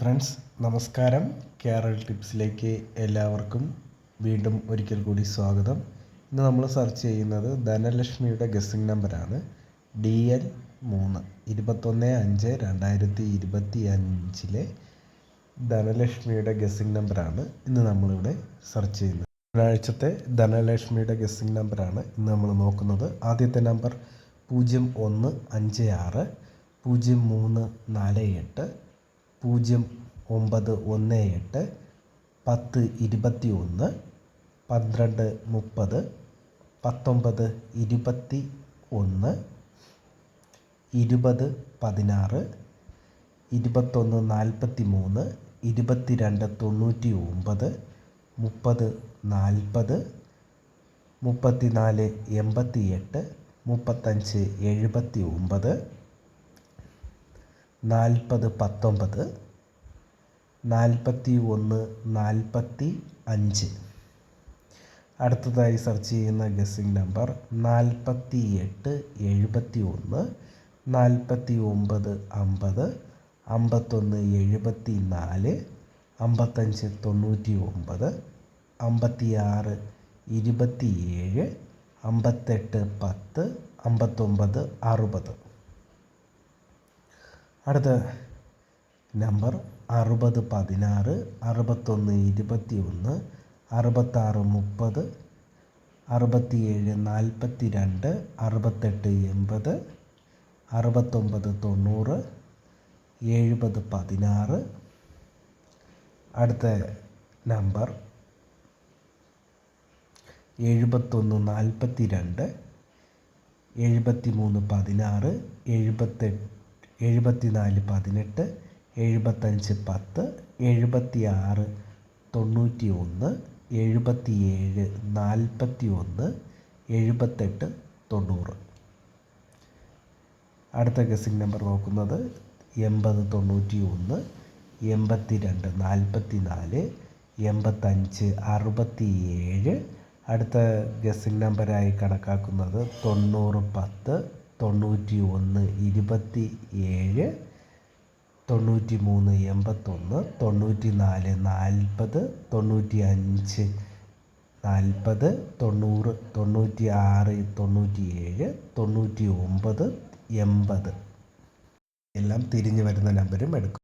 Friends നമസ്കാരം. കേരൾ ടിപ്സിലേക്ക് എല്ലാവർക്കും വീണ്ടും ഒരിക്കൽ കൂടി സ്വാഗതം. ഇന്ന് നമ്മൾ സെർച്ച് ചെയ്യുന്നത് ധനലക്ഷ്മിയുടെ ഗസ്സിംഗ് നമ്പറാണ് ഡി എൽ മൂന്ന് ഇരുപത്തൊന്ന് അഞ്ച് രണ്ടായിരത്തി ഇരുപത്തി അഞ്ചിലെ ധനലക്ഷ്മിയുടെ ഗസ്സിംഗ് നമ്പറാണ് ഇന്ന് നമ്മളിവിടെ സെർച്ച് ചെയ്യുന്നത്. ഒരാഴ്ചത്തെ ധനലക്ഷ്മിയുടെ ഗസ്സിംഗ് നമ്പറാണ് ഇന്ന് നമ്മൾ നോക്കുന്നത്. ആദ്യത്തെ നമ്പർ പൂജ്യം ഒന്ന് അഞ്ച് ആറ് പൂജ്യം മൂന്ന് നാല് എട്ട് പൂജ്യം ഒമ്പത് ഒന്ന് എട്ട് പത്ത് ഇരുപത്തി ഒന്ന് പന്ത്രണ്ട് മുപ്പത് പത്തൊമ്പത് ഇരുപത്തി ഒന്ന് ഇരുപത് പതിനാറ് ഇരുപത്തൊന്ന് നാൽപ്പത്തി മൂന്ന് ഇരുപത്തി രണ്ട് തൊണ്ണൂറ്റി ഒമ്പത് മുപ്പത് നാൽപ്പത് മുപ്പത്തി നാല് എൺപത്തി എട്ട് മുപ്പത്തഞ്ച് എഴുപത്തി ഒമ്പത് നാൽപ്പത് പത്തൊമ്പത് നാൽപ്പത്തി ഒന്ന് നാൽപ്പത്തി അഞ്ച്. അടുത്തതായി സെർച്ച് ചെയ്യുന്ന ഗസ്സിംഗ് നമ്പർ നാൽപ്പത്തി എട്ട് എഴുപത്തി ഒന്ന് നാൽപ്പത്തി ഒമ്പത് അമ്പത് അമ്പത്തൊന്ന് എഴുപത്തി നാല് അമ്പത്തഞ്ച് തൊണ്ണൂറ്റി ഒമ്പത് അമ്പത്തി ആറ് ഇരുപത്തി ഏഴ് അമ്പത്തെട്ട് പത്ത് അമ്പത്തൊമ്പത് അറുപത്. അടുത്ത നമ്പർ അറുപത് പതിനാറ് അറുപത്തൊന്ന് ഇരുപത്തി ഒന്ന് അറുപത്താറ് മുപ്പത് അറുപത്തിയേഴ് നാൽപ്പത്തി രണ്ട് അറുപത്തെട്ട് എൺപത് അറുപത്തൊമ്പത് തൊണ്ണൂറ് എഴുപത് പതിനാറ്. അടുത്ത നമ്പർ എഴുപത്തൊന്ന് നാൽപ്പത്തി രണ്ട് എഴുപത്തി മൂന്ന് പതിനാറ് എഴുപത്തെട്ട് എഴുപത്തി നാല് പതിനെട്ട് എഴുപത്തഞ്ച് പത്ത് എഴുപത്തി ആറ് തൊണ്ണൂറ്റി ഒന്ന് എഴുപത്തി ഏഴ് നാൽപ്പത്തി ഒന്ന് എഴുപത്തെട്ട് തൊണ്ണൂറ്. അടുത്ത ഗസിംഗ് നമ്പർ നോക്കുന്നത് എൺപത് തൊണ്ണൂറ്റി ഒന്ന് എൺപത്തി രണ്ട് നാൽപ്പത്തി നാല് എൺപത്തഞ്ച് അറുപത്തി ഏഴ് അടുത്ത ഗസിംഗ് നമ്പറായി കണക്കാക്കുന്നത് തൊണ്ണൂറ് പത്ത് തൊണ്ണൂറ്റി ഒന്ന് ഇരുപത്തി ഏഴ് തൊണ്ണൂറ്റി മൂന്ന് എൺപത്തൊന്ന് തൊണ്ണൂറ്റി നാല് നാൽപ്പത് തൊണ്ണൂറ്റി അഞ്ച് നാൽപ്പത് തൊണ്ണൂറ് തൊണ്ണൂറ്റി ആറ് തൊണ്ണൂറ്റി ഏഴ് തൊണ്ണൂറ്റി ഒമ്പത് എൺപത്. എല്ലാം തിരിഞ്ഞു വരുന്ന നമ്പരും എടുക്കും.